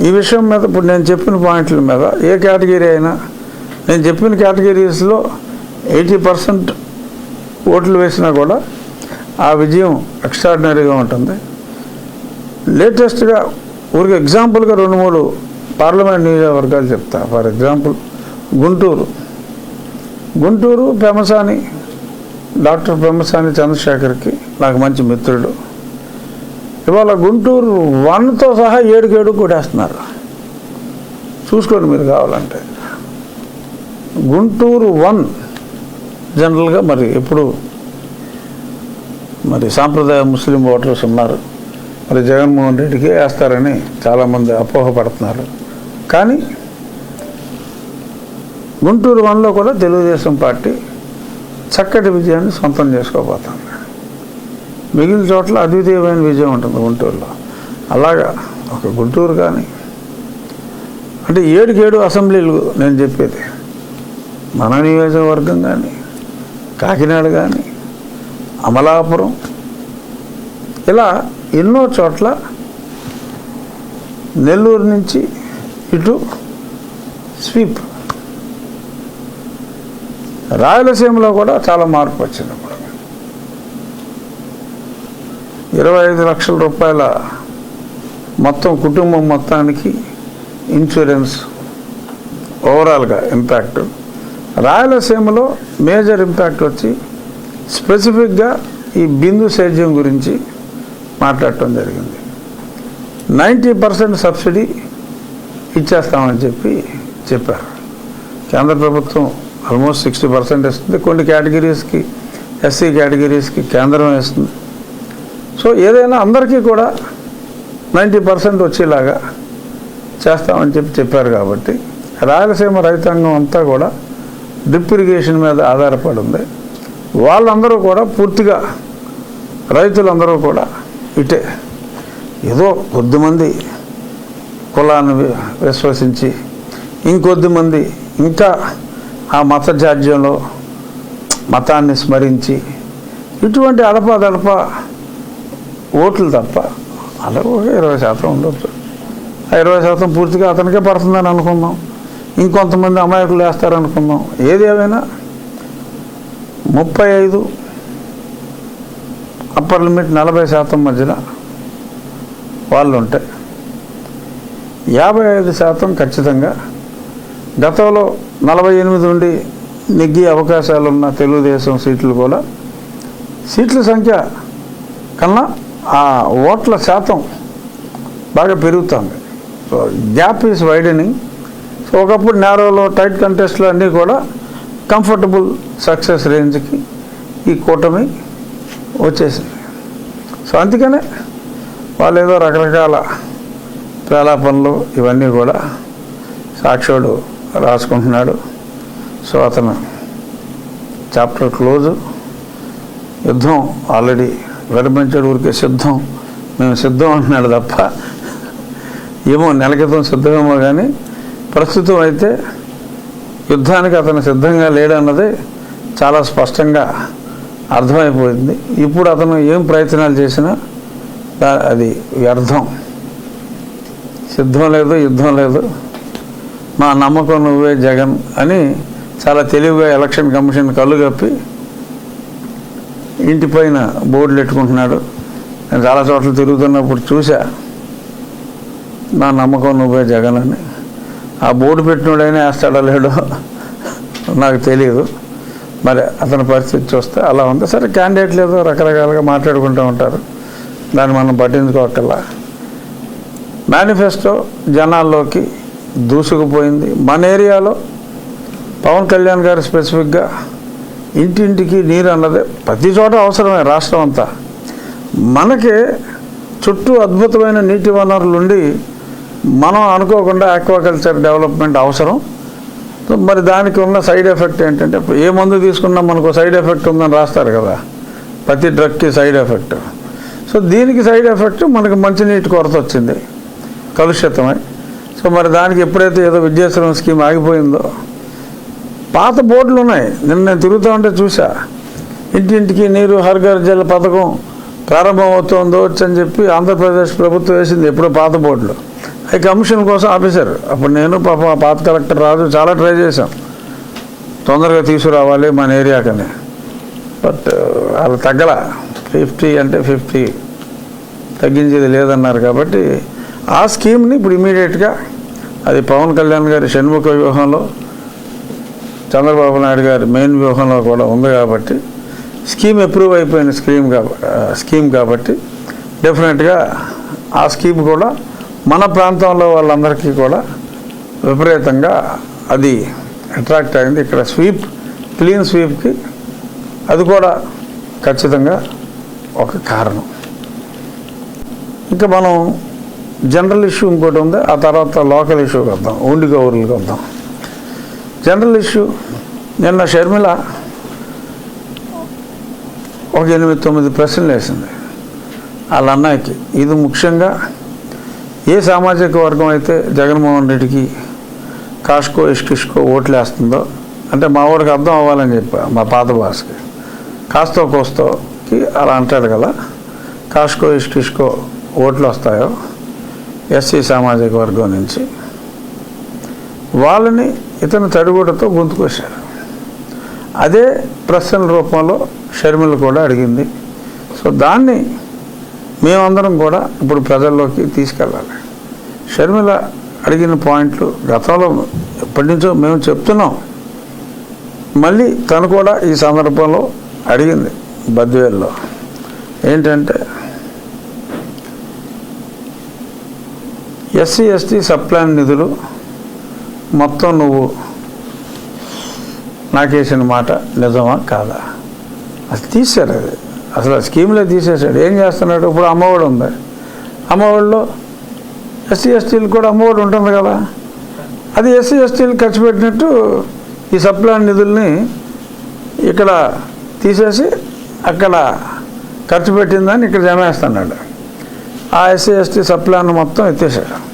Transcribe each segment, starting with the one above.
ఈ విషయం మీద ఇప్పుడు నేను చెప్పిన పాయింట్ల మీద ఏ కేటగిరీ అయినా నేను చెప్పిన కేటగిరీస్లో ఎయిటీ పర్సెంట్ ఓట్లు వేసినా కూడా ఆ విజయం ఎక్స్ట్రాడినరీగా ఉంటుంది. లేటెస్ట్గా ఊరికి ఎగ్జాంపుల్గా రెండు మూడు పార్లమెంట్ నియోజకవర్గాలు చెప్తా. For example Guntur. Guntur Pemasani doctor Pemasani చంద్రశేఖర్కి నాకు మంచి మిత్రుడు. ఇవాళ గుంటూరు వన్తో సహా ఏడుకు ఏడు కొట్టేస్తున్నారు. చూసుకోండి మీరు కావాలంటే. గుంటూరు వన్ జనరల్గా మరి ఎప్పుడు మరి సాంప్రదాయ ముస్లిం ఓటర్స్ ఉన్నారు మరి జగన్మోహన్ రెడ్డికి వేస్తారని చాలామంది అపోహ పడుతున్నారు కానీ గుంటూరు వన్లో కూడా తెలుగుదేశం పార్టీ చక్కటి విజయాన్ని సొంతం చేసుకోబోతుంది. మిగిలిన చోట్ల అద్వితీయమైన విజయం ఉంటుంది గుంటూరులో. అలాగా ఒక గుంటూరు కానీ. అంటే ఏడుకి ఏడు అసెంబ్లీలు నేను చెప్పేది. మన నియోజకవర్గం కానీ కాకినాడ కానీ అమలాపురం ఇలా ఎన్నో చోట్ల నెల్లూరు నుంచి ఇటు స్వీప్. రాయలసీమలో కూడా చాలా మార్పు వచ్చింది ఇప్పుడు ఇరవై ఐదు లక్షల రూపాయల మొత్తం కుటుంబం మొత్తానికి ఇన్సూరెన్స్ ఓవరాల్గా ఇంపాక్ట్. రాయలసీమలో మేజర్ ఇంపాక్ట్ వచ్చి స్పెసిఫిక్గా ఈ బిందు సేద్యం గురించి మాట్లాడటం జరిగింది. నైంటీ పర్సెంట్ సబ్సిడీ ఇచ్చేస్తామని చెప్పి చెప్పారు. కేంద్ర ప్రభుత్వం ఆల్మోస్ట్ సిక్స్టీ పర్సెంట్ ఇస్తుంది. కొన్ని కేటగిరీస్కి ఎస్సీ కేటగిరీస్కి కేంద్రం ఇస్తుంది సో ఏదైనా అందరికీ కూడా నైంటీ పర్సెంట్ వచ్చేలాగా చేస్తామని చెప్పి చెప్పారు కాబట్టి రాయలసీమ రైతాంగం అంతా కూడా డ్రిప్ ఇరిగేషన్ మీద ఆధారపడి ఉంది. వాళ్ళందరూ కూడా పూర్తిగా రైతులందరూ కూడా ఇటే. ఏదో కొద్దిమంది కులాన్ని విశ్వసించి ఇంకొద్ది మంది ఇంకా ఆ మత జాడ్యంలో మతాన్ని స్మరించి ఇటువంటి అడపదడప ఓట్లు తప్ప అలా ఒక ఇరవై శాతం ఉండొచ్చు. ఆ ఇరవై శాతం పూర్తిగా అతనికే పడుతుందని అనుకుందాం. ఇంకొంతమంది అమాయకులు వేస్తారనుకుందాం. ఏది ఏమైనా? ముప్పై ఐదు అప్పర్ లిమిట్ నలభై శాతం మధ్యన వాళ్ళు ఉంటాయి యాభై ఐదు శాతం ఖచ్చితంగా గతంలో నలభై ఎనిమిది నుండి నెగ్గి అవకాశాలున్న తెలుగుదేశం సీట్లు కూడా సీట్ల సంఖ్య కన్నా ఆ ఓట్ల శాతం బాగా పెరుగుతుంది. So gap is widening. So ఒకప్పుడు నేరోలో టైట్ కంటెస్ట్లు అన్నీ కూడా కంఫర్టబుల్ సక్సెస్ రేంజ్కి ఈ కూటమి వచ్చేసింది. సో అందుకనే వాళ్ళు ఏదో రకరకాల ప్రలాపనలు ఇవన్నీ కూడా సాక్షుడు రాసుకుంటున్నాడు. సో అతను చాప్టర్ క్లోజు. యుద్ధం ఆల్రెడీ విరమించాడు ఊరికే సిద్ధం. మేము సిద్ధం అంటున్నాడు తప్ప. ఏమో నెల క్రితం సిద్ధమేమో కానీ ప్రస్తుతం అయితే యుద్ధానికి అతను సిద్ధంగా లేడన్నది చాలా స్పష్టంగా అర్థమైపోయింది. ఇప్పుడు అతను ఏం ప్రయత్నాలు చేసినా అది వ్యర్థం. సిద్ధం లేదు యుద్ధం లేదు. మా నమ్మకం నువ్వే జగన్ అని చాలా తెలివిగా ఎలక్షన్ కమిషన్ కళ్ళు కప్పి ఇంటిపైన బోర్డులు పెట్టుకుంటున్నాడు. నేను చాలా చోట్ల తిరుగుతున్నప్పుడు చూసా నా నమ్మకం నువ్వే జగన్ అని. ఆ బోర్డు పెట్టినోడైనా వేస్తాడో లేడో నాకు తెలియదు మరి అతని పరిస్థితి చూస్తే అలా ఉంది. సరే క్యాండిడేట్ లేదు రకరకాలుగా మాట్లాడుకుంటూ ఉంటారు. దాన్ని మనం పట్టించుకోకల్లా మేనిఫెస్టో జనాల్లోకి దూసుకుపోయింది. మన ఏరియాలో పవన్ కళ్యాణ్ గారు స్పెసిఫిక్గా ఇంటింటికి నీరు అన్నదే ప్రతి చోట అవసరమే రాష్ట్రం అంతా. మనకి చుట్టూ అద్భుతమైన నీటి వనరులు ఉండి మనం అనుకోకుండా ఆక్వాకల్చర్ డెవలప్మెంట్ అవసరం. సో మరి దానికి ఉన్న సైడ్ ఎఫెక్ట్ ఏంటంటే ఏ మందు తీసుకున్నా మనకు సైడ్ ఎఫెక్ట్ ఉందని రాస్తారు కదా. ప్రతి డ్రగ్కి సైడ్ ఎఫెక్ట్ సో దీనికి సైడ్ ఎఫెక్ట్ మనకి మంచినీటి కొరత వచ్చింది. కలుషితమై. సో మరి దానికి ఎప్పుడైతే ఏదో విద్యాశ్రమ స్కీమ్ ఆగిపోయిందో పాత బోర్డులు ఉన్నాయి. నిన్న నేను తిరుగుతూ ఉంటే చూసా. ఇంటింటికి నీరు హర్ జల పథకం ప్రారంభమవుతుందో అని చెప్పి ఆంధ్రప్రదేశ్ ప్రభుత్వం వేసింది ఎప్పుడో పాత బోర్డులు. అవి కమిషన్ కోసం ఆఫీసర్ అప్పుడు నేను పాప పాత కలెక్టర్ రాజు చాలా ట్రై చేశాం. తొందరగా తీసుకురావాలి మన ఏరియాకని. బట్ వాళ్ళు తగ్గల. ఫిఫ్టీ అంటే ఫిఫ్టీ. తగ్గించేది లేదన్నారు కాబట్టి ఆ స్కీమ్ని ఇప్పుడు ఇమీడియట్గా అది పవన్ కళ్యాణ్ గారి షణ్ముఖ వ్యూహంలో చంద్రబాబు నాయుడు గారి మెయిన్ వ్యూహంలో కూడా ఉంది కాబట్టి స్కీమ్ అప్రూవ్ అయిపోయిన స్కీమ్ కాబట్టి స్కీమ్ కాబట్టి డెఫినెట్గా ఆ స్కీమ్ కూడా మన ప్రాంతంలో వాళ్ళందరికీ కూడా విపరీతంగా అది అట్రాక్ట్ అయింది. ఇక్కడ స్వీప్ క్లీన్ స్వీప్కి అది కూడా ఖచ్చితంగా ఒక కారణం. ఇంకా మనం జనరల్ ఇష్యూ ఇంకోటి ఉంది. ఆ తర్వాత లోకల్ ఇష్యూకి వద్దాం ఉండి గౌరులకు వద్దాం. General issue. నిన్న షర్మిల ఒక ఎనిమిది తొమ్మిది ప్రశ్నలు వేసింది. వాళ్ళ అన్నయ్యకి. ఇది ముఖ్యంగా ఏ సామాజిక వర్గం అయితే జగన్మోహన్ రెడ్డికి కాష్కో ఇష్కిష్కో ఓట్లు వేస్తుందో అంటే మా వాడికి అర్థం అవ్వాలని చెప్పా మా పాత భాషకి కాస్తో కోస్తోకి అలా అంటాడు కదా కాష్కో ఇష్కిష్కో ఓట్లు వస్తాయో ఎస్సీ సామాజిక వర్గం నుంచి. వాళ్ళని ఇతను తడిగుడ్డతో గొంతుకొచ్చాడు అదే ప్రశ్నల రూపంలో షర్మిల కూడా అడిగింది. సో దాన్ని మేమందరం కూడా ఇప్పుడు ప్రజల్లోకి తీసుకెళ్ళాలి. షర్మిల అడిగిన పాయింట్లు గతంలో ఎప్పటి నుంచో మేము చెప్తున్నాం. మళ్ళీ తను కూడా ఈ సందర్భంలో అడిగింది బద్వేల్లో. ఏంటంటే ఎస్సీ ఎస్టీ సప్లాన్ నిధులు మొత్తం నువ్వు నాకేసిన మాట నిజమా కాదా? అది తీశారు అది. అసలు ఆ స్కీమ్లో తీసేశాడు. ఏం చేస్తున్నాడు? ఇప్పుడు అమ్మఒడి ఉంది. అమ్మఒడిలో ఎస్సీ ఎస్టీలు కూడా అమ్మఒడి ఉంటుంది కదా. అది ఎస్సీ ఎస్టీలు ఖర్చు పెట్టినట్టు ఈ సప్లాన్ నిధుల్ని ఇక్కడ తీసేసి అక్కడ ఖర్చు పెట్టిందని ఇక్కడ జమేస్తున్నాడు. ఆ ఎస్సీ ఎస్టీ సప్లాన్ మొత్తం ఎత్తేసాడు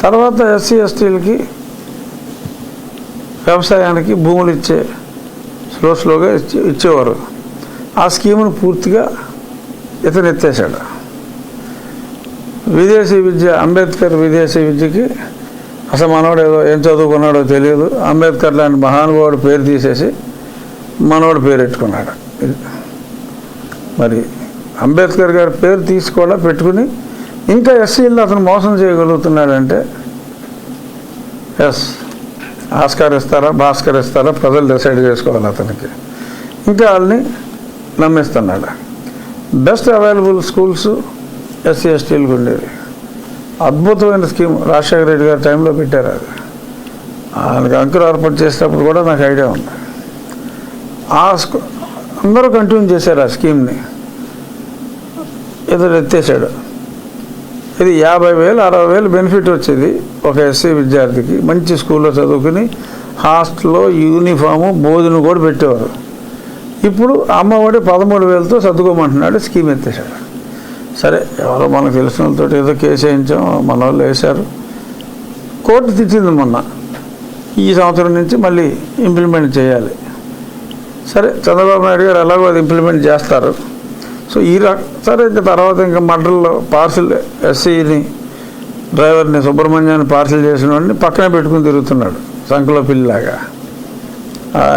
తర్వాత ఎస్సీ ఎస్టీలకి వ్యవసాయానికి భూములు ఇచ్చే స్లో స్లోగా ఇచ్చే ఇచ్చేవారు. ఆ స్కీమును పూర్తిగా ఇతను ఎత్తేసాడు విదేశీ విద్య అంబేద్కర్ విదేశీ విద్యకి అసలు మనవాడు ఏదో ఏం చదువుకున్నాడో తెలియదు. అంబేద్కర్ లాంటి మహానుభావుడు పేరు తీసేసి మనవాడు పేరు పెట్టుకున్నాడు. మరి అంబేద్కర్ గారి పేరు తీసుకోవాలా పెట్టుకుని ఇంకా ఎస్సీలు అతను మోసం చేయగలుగుతున్నాడంటే ఎస్. ఆస్కారిస్తారా భాస్కరిస్తారా ప్రజలు డిసైడ్ చేసుకోవాలి అతనికి. ఇంకా వాళ్ళని నమ్మిస్తున్నాడు. బెస్ట్ అవైలబుల్ స్కూల్స్ ఎస్సీ ఎస్టీలకు ఉండేవి. అద్భుతమైన స్కీమ్ రాజశేఖర రెడ్డి గారి టైంలో పెట్టారు అది. ఆయనకి అంకురార్పణ చేసేటప్పుడు కూడా నాకు ఐడియా ఉంది. ఆ అందరూ కంటిన్యూ చేశారు ఆ స్కీమ్ని ఇతడు ఎత్తేసాడు. ఇది యాభై వేలు అరవై వేలు బెనిఫిట్ వచ్చేది ఒక ఎస్సీ విద్యార్థికి. మంచి స్కూల్లో చదువుకుని హాస్టల్లో యూనిఫాము భోజనం కూడా పెట్టేవారు. ఇప్పుడు అమ్మఒడి పదమూడు వేలతో సర్దుకోమంటున్నాడు స్కీమ్ ఎత్తేసాడు సరే ఎవరో మనకు తెలిసిన వాళ్ళతో ఏదో కేసు వేయించాం మన వాళ్ళు వేశారు. కోర్టు తిట్టింది మొన్న. ఈ సంవత్సరం నుంచి మళ్ళీ ఇంప్లిమెంట్ చేయాలి. సరే చంద్రబాబు నాయుడు గారు ఎలాగో అది ఇంప్లిమెంట్ చేస్తారు. సో ఈ సరే ఇంకా తర్వాత ఇంకా మర్డర్లో పార్సిల్ ఎస్సీని డ్రైవర్ని సుబ్రహ్మణ్యాన్ని పార్సిల్ చేసిన వాడిని పక్కనే పెట్టుకుని తిరుగుతున్నాడు సంకలో పిల్లిలాగా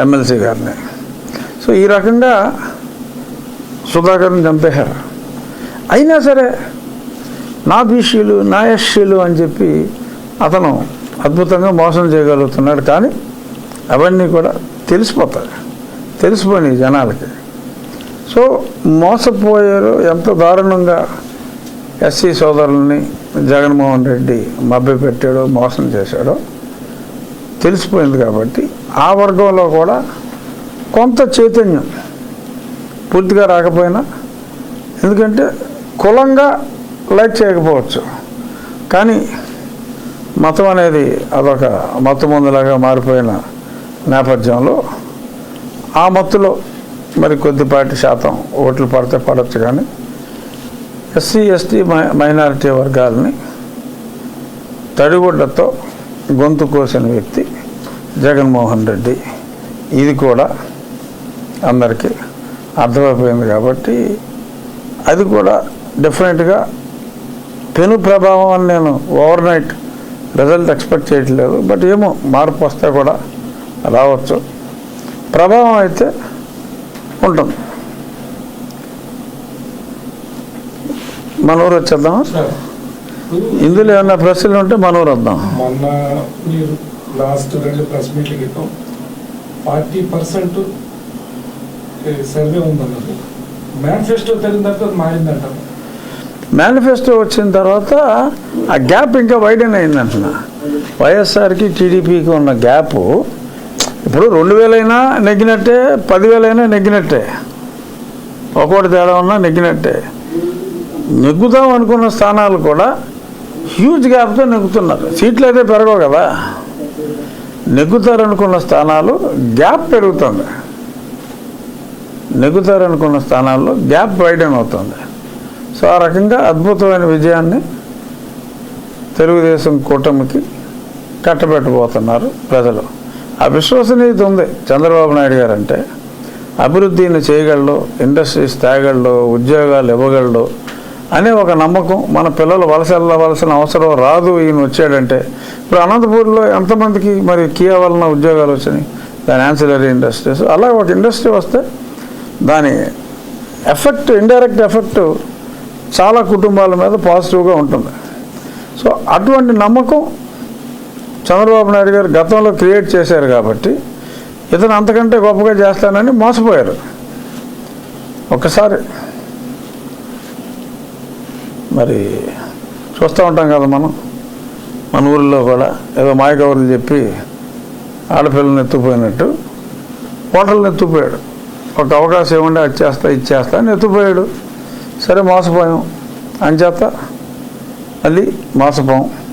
ఎమ్మెల్సీ గారిని. సో ఈ రకంగా సుధాకర్ని చంపేశారు. అయినా సరే నా బీసీలు నా ఎస్సీలు అని చెప్పి అతను అద్భుతంగా మోసం చేయగలుగుతున్నాడు. కానీ అవన్నీ కూడా తెలిసిపోతాయి తెలిసిపోయినాయి జనాలకి. సో మోసపోయారు ఎంత దారుణంగా ఎస్సీ సోదరుల్ని జగన్మోహన్ రెడ్డి మభ్యపెట్టాడో మోసం చేశాడో తెలిసిపోయింది కాబట్టి ఆ వర్గంలో కూడా కొంత చైతన్యం పూర్తిగా రాకపోయినా ఎందుకంటే కులంగా లైక్ చేయకపోవచ్చు. కానీ మతం అనేది అదొక మత్తు మందులాగా మారిపోయిన నేపథ్యంలో ఆ మత్తులో మరి కొద్దిపాటి శాతం ఓట్లు పడితే పడవచ్చు కానీ ఎస్సీ ఎస్టీ మై- మైనారిటీ వర్గాలని తడిగుడ్డతో గొంతు కోసిన వ్యక్తి జగన్మోహన్ రెడ్డి. ఇది కూడా అందరికీ అర్థమైపోయింది కాబట్టి అది కూడా డెఫినెట్గా పెను ప్రభావం అని నేను ఓవర్ నైట్ రిజల్ట్ ఎక్స్పెక్ట్ చేయట్లేదు బట్ ఏమో మార్పు వస్తే కూడా రావచ్చు. ప్రభావం అయితే ఉంటుంది మన ఊరు వచ్చేద్దాం ఇందులో ఏమైనా ప్రశ్నలు ఉంటే మన ఊరు వద్దాం. మొన్న మీరు లాస్ట్ రెండు ప్రెస్ మీట్ల క్రితం ఫార్టీ పర్సెంట్ సర్వే ఉందన్నది. మేనిఫెస్టో తెలియని తర్వాత మారిందంటారు మేనిఫెస్టో వచ్చిన తర్వాత ఆ గ్యాప్ ఇంకా వైడెన్ అయింది అంటున్నా వైఎస్ఆర్కి టీడీపీకి ఉన్న గ్యాప్ ఇప్పుడు రెండు వేలైనా నెగ్గినట్టే పదివేలైనా నెగ్గినట్టే. ఒక్కోటి తేడా ఉన్నా నెగ్గినట్టే. నెగ్గుదాం అనుకున్న స్థానాలు కూడా హ్యూజ్ గ్యాప్తో నెగ్గుతున్నారు. సీట్లు అయితే పెరగవు కదా. నెగ్గుతారనుకున్న స్థానాలు గ్యాప్ పెరుగుతుంది. నెగ్గుతారనుకున్న స్థానాల్లో గ్యాప్ వైడెన్ అవుతుంది. సో ఆ రకంగా అద్భుతమైన విజయాన్ని తెలుగుదేశం కూటమికి కట్టబెట్టబోతున్నారు ప్రజలు. ఆ విశ్వసనీయత ఉంది చంద్రబాబు నాయుడు గారు అంటే అభివృద్ధిని చేయగలడు ఇండస్ట్రీస్ తేగలడు ఉద్యోగాలు ఇవ్వగలడు అనే ఒక నమ్మకం మన పిల్లలు వలస వెళ్ళవలసిన అవసరం రాదు ఈయన వచ్చాడంటే. ఇప్పుడు అనంతపూర్లో ఎంతమందికి మరి కియా వలన ఉద్యోగాలు వచ్చినాయి? దాని ఆన్సిలరీ ఇండస్ట్రీస్ అలా ఒక ఇండస్ట్రీ వస్తే దాని ఎఫెక్ట్ ఇండైరెక్ట్ ఎఫెక్ట్ చాలా కుటుంబాల మీద పాజిటివ్గా ఉంటుంది. సో అటువంటి నమ్మకం చంద్రబాబు నాయుడు గారు గతంలో క్రియేట్ చేశారు కాబట్టి ఇతను అంతకంటే గొప్పగా చేస్తానని మోసపోయారు. ఒక్కసారి మరి చూస్తూ ఉంటాం కదా మనం. మన ఊరిలో కూడా ఏదో మాయకవర్లు చెప్పి ఆడపిల్లల్ని ఎత్తుపోయినట్టు హోటల్ని ఎత్తుపోయాడు ఒక అవకాశం ఇవ్వండి అది చేస్తా ఇది చేస్తా అని ఎత్తుపోయాడు సరే మోసపోయాం. అంచేత మళ్ళీ మోసపోం.